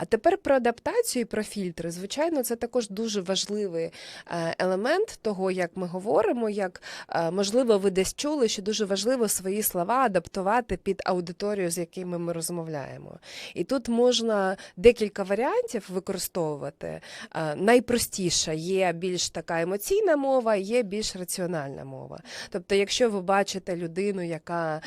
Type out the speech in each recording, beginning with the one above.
А тепер про адаптацію і про фільтри. Звичайно, це також дуже важливий е, елемент того, як ми говоримо, як е, можливо ви десь чули, що дуже важливо свої слова адаптувати під аудиторію, з якими ми розмовляємо. І тут можна декілька варіантів використовувати. Е, Найпростіша є більш така емоційна мова, є більш раціональна мова. Тобто, якщо ви бачите людину, яка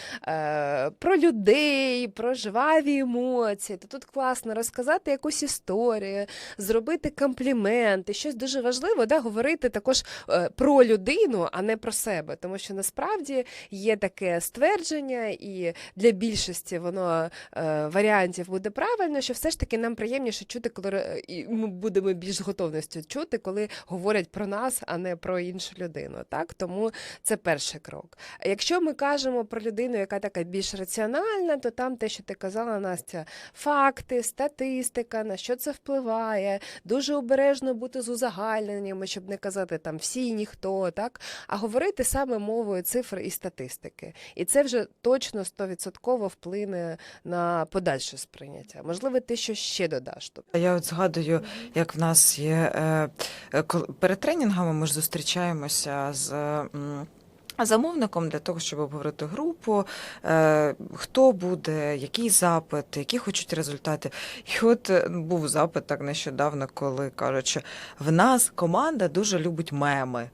про людей, про жваві емоції, то тут класно розказати якусь історію, зробити компліменти, щось дуже важливо, да, говорити також е, про людину, а не про себе. Тому що насправді є таке ствердження, і для більшості воно е, варіантів буде правильно, що все ж таки нам приємніше чути, коли ми будемо більш готовністю чути, коли говорять про нас, а не про іншу людину. Так тому це перший крок. Якщо ми кажемо про людину, яка така більш раціональна, то там те, що ти казала, Настя, факти, статистика, на що це впливає, дуже обережно бути з узагальненнями, щоб не казати там всі, ніхто, так, а говорити саме мовою цифр і статистики. І це вже точно 100% вплине на подальше сприйняття. Можливо, ти щось ще додаш. А Я от згадую, як в нас є е, е, перед тренінгами ми ж зустрічаємося з. Замовником для того, щоб обговорити групу, е, хто буде, який запит, які хочуть результати. І от е, був запит так нещодавно, коли кажуть, що в нас команда дуже любить меми.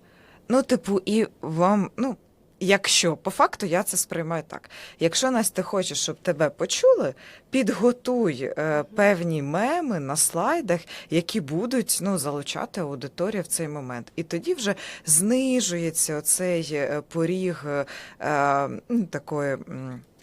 Ну, типу, і вам, ну, якщо по факту я це сприймаю так. Якщо Настя, хочеш, щоб тебе почули, підготуй е, певні меми на слайдах, які будуть ну, залучати аудиторію в цей момент. І тоді вже знижується оцей е, поріг е, такої.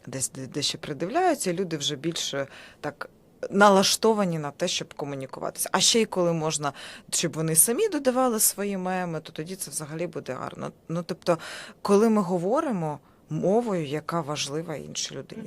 Десь де, де ще придивляються, люди вже більше так налаштовані на те, щоб комунікуватися. А ще й коли можна, щоб вони самі додавали свої меми, то тоді це взагалі буде гарно. Ну тобто, коли ми говоримо мовою, яка важлива іншій людині.